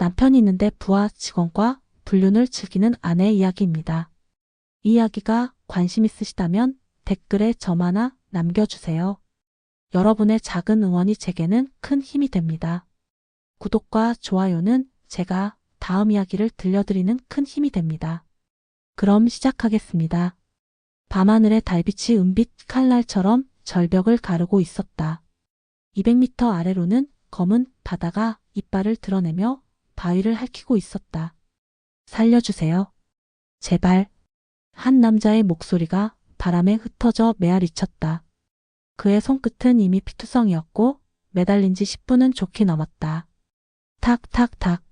남편이 있는데 부하 직원과 불륜을 즐기는 아내의 이야기입니다. 이 이야기가 관심 있으시다면 댓글에 점 하나 남겨주세요. 여러분의 작은 응원이 제게는 큰 힘이 됩니다. 구독과 좋아요는 제가 다음 이야기를 들려드리는 큰 힘이 됩니다. 그럼 시작하겠습니다. 밤하늘의 달빛이 은빛 칼날처럼 절벽을 가르고 있었다. 200m 아래로는 검은 바다가 이빨을 드러내며 바위를 핥히고 있었다. 살려주세요. 제발. 한 남자의 목소리가 바람에 흩어져 메아리쳤다. 그의 손끝은 이미 피투성이었고 매달린 지 10분은 좋게 넘었다. 탁탁탁.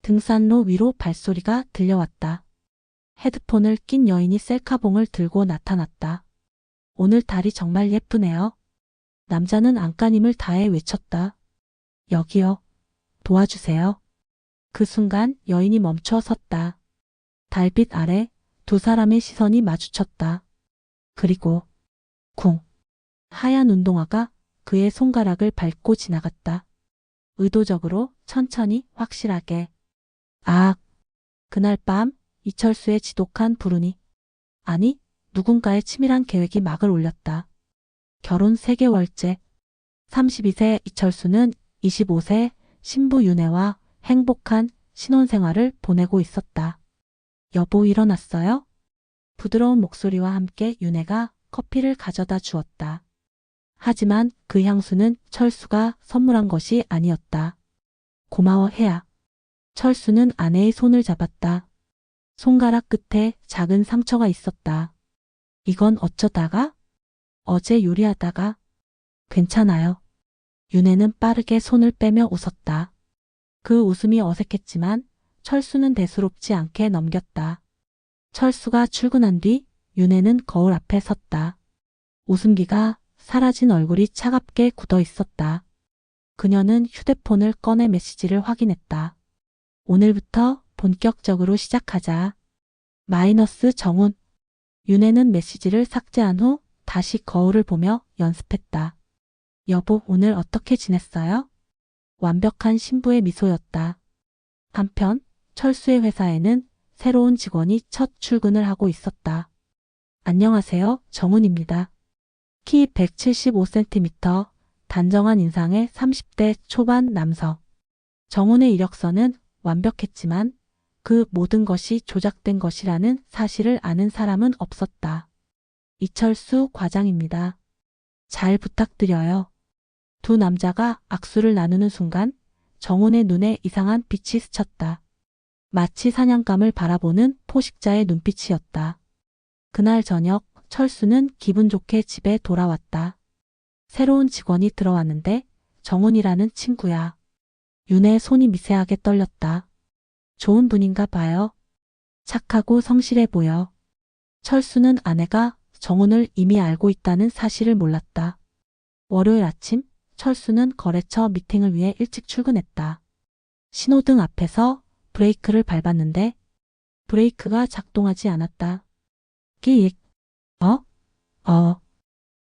등산로 위로 발소리가 들려왔다. 헤드폰을 낀 여인이 셀카봉을 들고 나타났다. 오늘 달이 정말 예쁘네요. 남자는 안간힘을 다해 외쳤다. 여기요. 도와주세요. 그 순간 여인이 멈춰 섰다. 달빛 아래 두 사람의 시선이 마주쳤다. 그리고 쿵. 하얀 운동화가 그의 손가락을 밟고 지나갔다. 의도적으로 천천히 확실하게. 아, 그날 밤 이철수의 지독한 불운이 아니 누군가의 치밀한 계획이 막을 올렸다. 결혼 3개월째 32세 이철수는 25세 신부 윤혜와 행복한 신혼생활을 보내고 있었다. 여보 일어났어요? 부드러운 목소리와 함께 윤혜가 커피를 가져다 주었다. 하지만 그 향수는 철수가 선물한 것이 아니었다. 고마워 해야. 철수는 아내의 손을 잡았다. 손가락 끝에 작은 상처가 있었다. 이건 어쩌다가? 어제 요리하다가? 괜찮아요. 윤혜는 빠르게 손을 빼며 웃었다. 그 웃음이 어색했지만 철수는 대수롭지 않게 넘겼다. 철수가 출근한 뒤 윤혜는 거울 앞에 섰다. 웃음기가 사라진 얼굴이 차갑게 굳어 있었다. 그녀는 휴대폰을 꺼내 메시지를 확인했다. 오늘부터 본격적으로 시작하자. 마이너스 정훈. 윤혜는 메시지를 삭제한 후 다시 거울을 보며 연습했다. 여보, 오늘 어떻게 지냈어요? 완벽한 신부의 미소였다. 한편 철수의 회사에는 새로운 직원이 첫 출근을 하고 있었다. 안녕하세요. 정훈입니다. 키 175cm, 단정한 인상의 30대 초반 남성. 정훈의 이력서는 완벽했지만 그 모든 것이 조작된 것이라는 사실을 아는 사람은 없었다. 이철수 과장입니다. 잘 부탁드려요. 두 남자가 악수를 나누는 순간 정훈의 눈에 이상한 빛이 스쳤다. 마치 사냥감을 바라보는 포식자의 눈빛이었다. 그날 저녁 철수는 기분 좋게 집에 돌아왔다. 새로운 직원이 들어왔는데 정훈이라는 친구야. 윤의 손이 미세하게 떨렸다. 좋은 분인가 봐요. 착하고 성실해 보여. 철수는 아내가 정훈을 이미 알고 있다는 사실을 몰랐다. 월요일 아침 철수는 거래처 미팅을 위해 일찍 출근했다. 신호등 앞에서 브레이크를 밟았는데 브레이크가 작동하지 않았다. 끼익. 어? 어.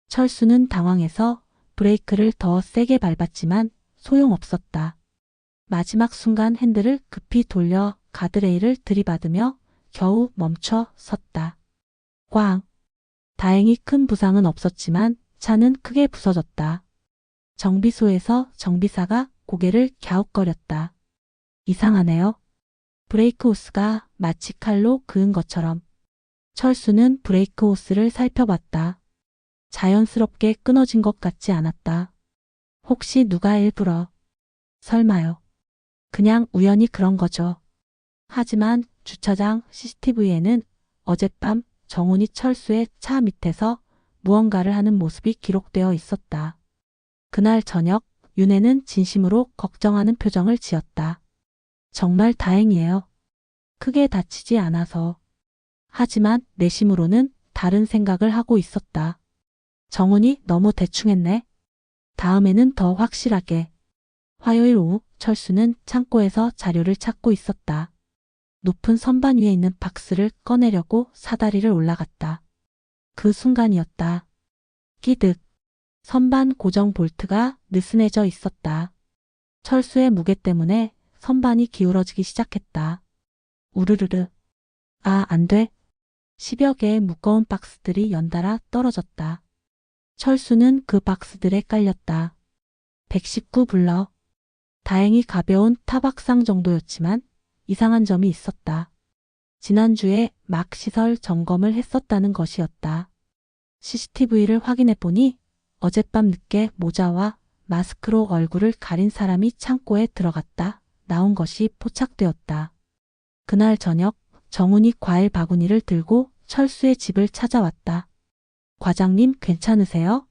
철수는 당황해서 브레이크를 더 세게 밟았지만 소용없었다. 마지막 순간 핸들을 급히 돌려 가드레일을 들이받으며 겨우 멈춰 섰다. 꽝. 다행히 큰 부상은 없었지만 차는 크게 부서졌다. 정비소에서 정비사가 고개를 갸웃거렸다. 이상하네요. 브레이크 호스가 마치 칼로 그은 것처럼. 철수는 브레이크 호스를 살펴봤다. 자연스럽게 끊어진 것 같지 않았다. 혹시 누가 일부러. 설마요. 그냥 우연히 그런 거죠. 하지만 주차장 CCTV에는 어젯밤 정훈이 철수의 차 밑에서 무언가를 하는 모습이 기록되어 있었다. 그날 저녁 윤혜는 진심으로 걱정하는 표정을 지었다. 정말 다행이에요. 크게 다치지 않아서. 하지만 내심으로는 다른 생각을 하고 있었다. 정훈이 너무 대충했네. 다음에는 더 확실하게. 화요일 오후 철수는 창고에서 자료를 찾고 있었다. 높은 선반 위에 있는 박스를 꺼내려고 사다리를 올라갔다. 그 순간이었다. 끼득. 선반 고정 볼트가 느슨해져 있었다. 철수의 무게 때문에 선반이 기울어지기 시작했다. 우르르르. 아, 안 돼. 10여 개의 무거운 박스들이 연달아 떨어졌다. 철수는 그 박스들에 깔렸다. 119 불러. 다행히 가벼운 타박상 정도였지만 이상한 점이 있었다. 지난주에 막 시설 점검을 했었다는 것이었다. CCTV를 확인해 보니 어젯밤 늦게 모자와 마스크로 얼굴을 가린 사람이 창고에 들어갔다 나온 것이 포착되었다. 그날 저녁 정훈이 과일 바구니를 들고 철수의 집을 찾아왔다. 과장님 괜찮으세요?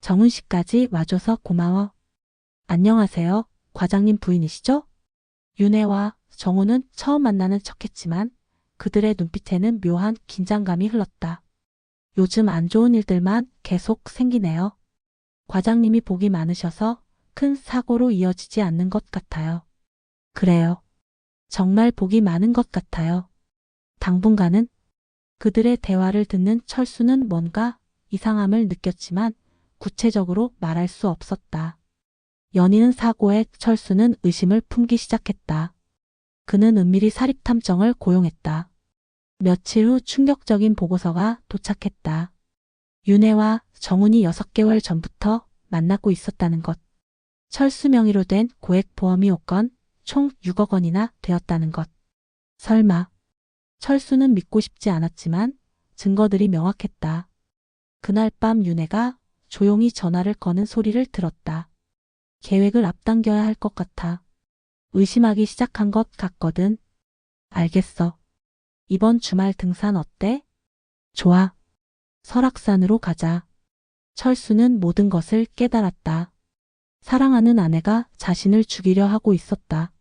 정훈 씨까지 와줘서 고마워. 안녕하세요. 과장님 부인이시죠? 윤혜와 정훈은 처음 만나는 척했지만 그들의 눈빛에는 묘한 긴장감이 흘렀다. 요즘 안 좋은 일들만 계속 생기네요. 과장님이 복이 많으셔서 큰 사고로 이어지지 않는 것 같아요. 그래요. 정말 복이 많은 것 같아요. 당분간은 그들의 대화를 듣는 철수는 뭔가 이상함을 느꼈지만 구체적으로 말할 수 없었다. 연인은 사고에 철수는 의심을 품기 시작했다. 그는 은밀히 사립탐정을 고용했다. 며칠 후 충격적인 보고서가 도착했다. 윤혜와 정훈이 6개월 전부터 만나고 있었다는 것. 철수 명의로 된 고액 보험이 5건, 총 6억 원이나 되었다는 것. 설마. 철수는 믿고 싶지 않았지만 증거들이 명확했다. 그날 밤 윤혜가 조용히 전화를 거는 소리를 들었다. 계획을 앞당겨야 할 것 같아. 의심하기 시작한 것 같거든. 알겠어. 이번 주말 등산 어때? 좋아. 설악산으로 가자. 철수는 모든 것을 깨달았다. 사랑하는 아내가 자신을 죽이려 하고 있었다.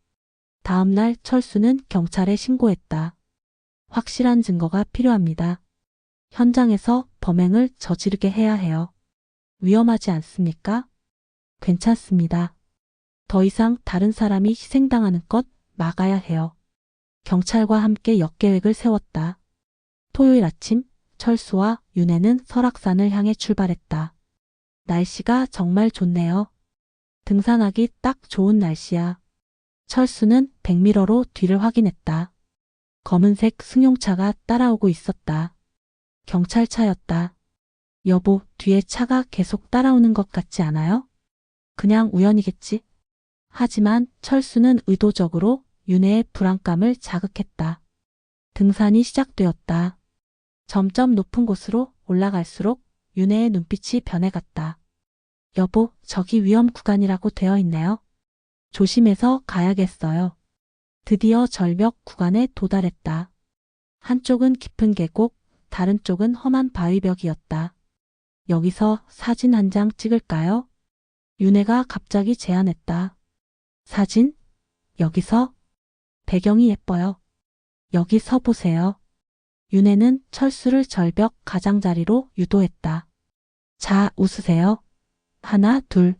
다음날 철수는 경찰에 신고했다. 확실한 증거가 필요합니다. 현장에서 범행을 저지르게 해야 해요. 위험하지 않습니까? 괜찮습니다. 더 이상 다른 사람이 희생당하는 것 막아야 해요. 경찰과 함께 역계획을 세웠다. 토요일 아침 철수와 윤혜는 설악산을 향해 출발했다. 날씨가 정말 좋네요. 등산하기 딱 좋은 날씨야. 철수는 백미러로 뒤를 확인했다. 검은색 승용차가 따라오고 있었다. 경찰차였다. 여보, 뒤에 차가 계속 따라오는 것 같지 않아요? 그냥 우연이겠지. 하지만 철수는 의도적으로 윤혜의 불안감을 자극했다. 등산이 시작되었다. 점점 높은 곳으로 올라갈수록 윤혜의 눈빛이 변해갔다. 여보, 저기 위험 구간이라고 되어 있네요. 조심해서 가야겠어요. 드디어 절벽 구간에 도달했다. 한쪽은 깊은 계곡, 다른 쪽은 험한 바위벽이었다. 여기서 사진 한 장 찍을까요? 윤혜가 갑자기 제안했다. 사진? 여기서? 배경이 예뻐요. 여기 서 보세요. 윤혜는 철수를 절벽 가장자리로 유도했다. 자, 웃으세요. 하나, 둘.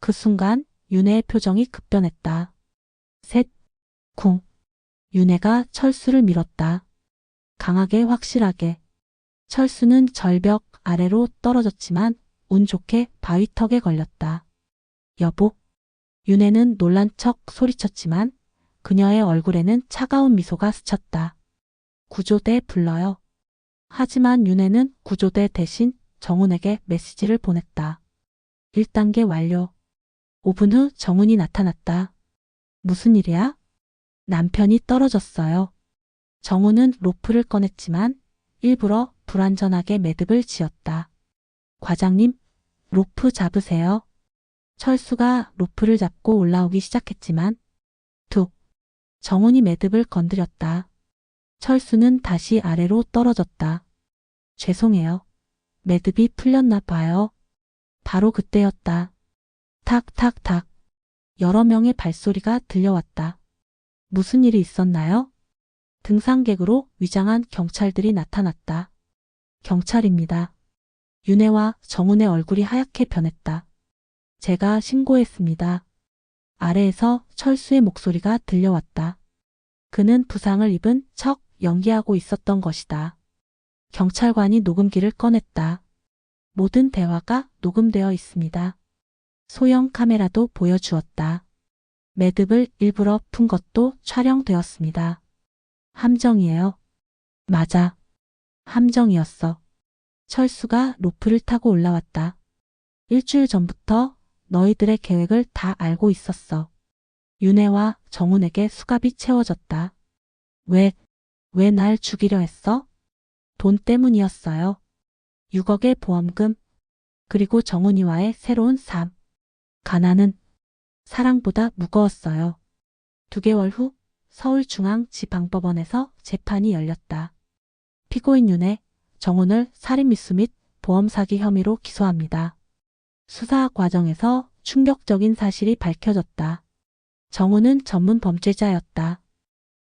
그 순간 윤혜의 표정이 급변했다. 셋, 쿵. 윤혜가 철수를 밀었다. 강하게 확실하게. 철수는 절벽 아래로 떨어졌지만 운 좋게 바위턱에 걸렸다. 여보. 윤혜는 놀란 척 소리쳤지만 그녀의 얼굴에는 차가운 미소가 스쳤다. 구조대 불러요. 하지만 윤혜는 구조대 대신 정훈에게 메시지를 보냈다. 1단계 완료. 5분 후 정훈이 나타났다. 무슨 일이야? 남편이 떨어졌어요. 정훈은 로프를 꺼냈지만 일부러 불안전하게 매듭을 지었다. 과장님, 로프 잡으세요. 철수가 로프를 잡고 올라오기 시작했지만 툭 정훈이 매듭을 건드렸다. 철수는 다시 아래로 떨어졌다. 죄송해요. 매듭이 풀렸나 봐요. 바로 그때였다. 탁탁탁. 여러 명의 발소리가 들려왔다. 무슨 일이 있었나요? 등산객으로 위장한 경찰들이 나타났다. 경찰입니다. 윤혜와 정훈의 얼굴이 하얗게 변했다. 제가 신고했습니다. 아래에서 철수의 목소리가 들려왔다. 그는 부상을 입은 척 연기하고 있었던 것이다. 경찰관이 녹음기를 꺼냈다. 모든 대화가 녹음되어 있습니다. 소형 카메라도 보여주었다. 매듭을 일부러 푼 것도 촬영되었습니다. 함정이에요. 맞아. 함정이었어. 철수가 로프를 타고 올라왔다. 일주일 전부터 너희들의 계획을 다 알고 있었어. 윤혜와 정훈에게 수갑이 채워졌다. 왜, 왜 날 죽이려 했어? 돈 때문이었어요. 6억의 보험금, 그리고 정훈이와의 새로운 삶. 가난은 사랑보다 무거웠어요. 두 개월 후 서울중앙지방법원에서 재판이 열렸다. 피고인 윤혜, 정훈을 살인 미수 및 보험 사기 혐의로 기소합니다. 수사 과정에서 충격적인 사실이 밝혀졌다. 정훈은 전문 범죄자였다.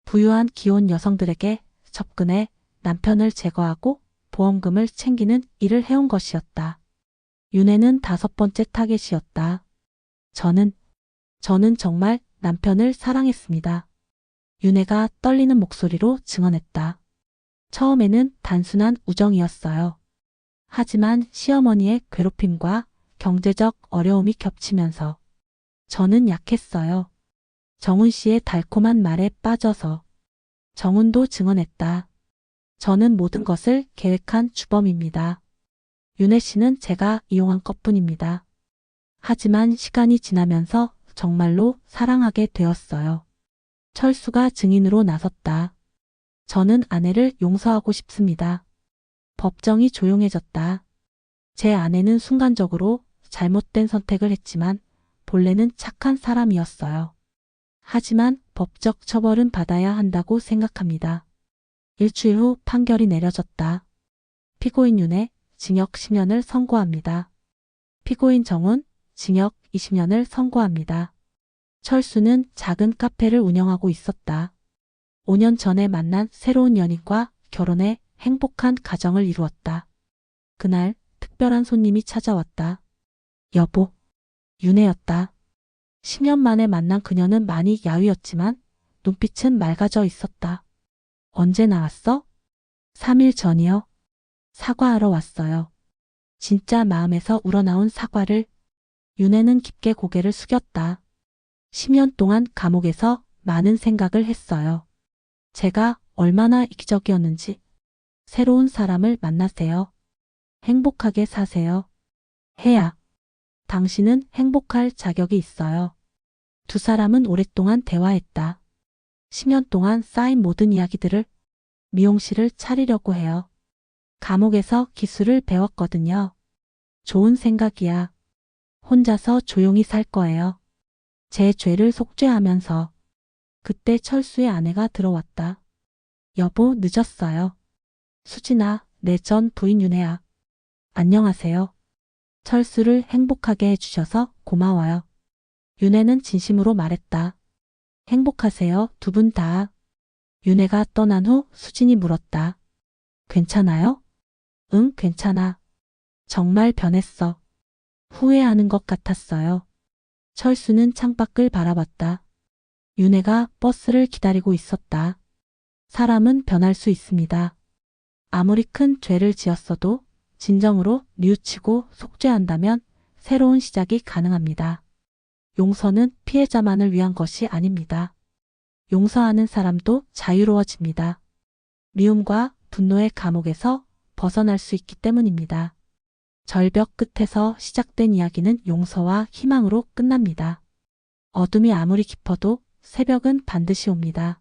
부유한 기혼 여성들에게 접근해 남편을 제거하고 보험금을 챙기는 일을 해온 것이었다. 윤혜는 다섯 번째 타겟이었다. 저는, 저는 정말 남편을 사랑했습니다. 윤혜가 떨리는 목소리로 증언했다. 처음에는 단순한 우정이었어요. 하지만 시어머니의 괴롭힘과 경제적 어려움이 겹치면서 저는 약했어요. 정훈 씨의 달콤한 말에 빠져서 정훈도 증언했다. 저는 모든 것을 계획한 주범입니다. 윤혜 씨는 제가 이용한 것뿐입니다. 하지만 시간이 지나면서 정말로 사랑하게 되었어요. 철수가 증인으로 나섰다. 저는 아내를 용서하고 싶습니다. 법정이 조용해졌다. 제 아내는 순간적으로 잘못된 선택을 했지만 본래는 착한 사람이었어요. 하지만 법적 처벌은 받아야 한다고 생각합니다. 일주일 후 판결이 내려졌다. 피고인 윤혜 징역 10년을 선고합니다. 피고인 정훈 징역 20년을 선고합니다. 철수는 작은 카페를 운영하고 있었다. 5년 전에 만난 새로운 연인과 결혼해 행복한 가정을 이루었다. 그날 특별한 손님이 찾아왔다. 여보, 윤혜였다. 10년 만에 만난 그녀는 많이 야위었지만 눈빛은 맑아져 있었다. 언제 나왔어? 3일 전이요. 사과하러 왔어요. 진짜 마음에서 우러나온 사과를 윤혜는 깊게 고개를 숙였다. 10년 동안 감옥에서 많은 생각을 했어요. 제가 얼마나 이기적이었는지 새로운 사람을 만나세요. 행복하게 사세요. 해야. 당신은 행복할 자격이 있어요. 두 사람은 오랫동안 대화했다. 10년 동안 쌓인 모든 이야기들을 미용실을 차리려고 해요. 감옥에서 기술을 배웠거든요. 좋은 생각이야. 혼자서 조용히 살 거예요. 제 죄를 속죄하면서 그때 철수의 아내가 들어왔다. 여보, 늦었어요. 수진아, 내 전 부인 윤혜야. 안녕하세요. 철수를 행복하게 해주셔서 고마워요. 윤혜는 진심으로 말했다. 행복하세요, 두 분 다. 윤혜가 떠난 후 수진이 물었다. 괜찮아요? 응, 괜찮아. 정말 변했어. 후회하는 것 같았어요. 철수는 창밖을 바라봤다. 윤혜가 버스를 기다리고 있었다. 사람은 변할 수 있습니다. 아무리 큰 죄를 지었어도 진정으로 뉘우치고 속죄한다면 새로운 시작이 가능합니다. 용서는 피해자만을 위한 것이 아닙니다. 용서하는 사람도 자유로워집니다. 미움과 분노의 감옥에서 벗어날 수 있기 때문입니다. 절벽 끝에서 시작된 이야기는 용서와 희망으로 끝납니다. 어둠이 아무리 깊어도 새벽은 반드시 옵니다.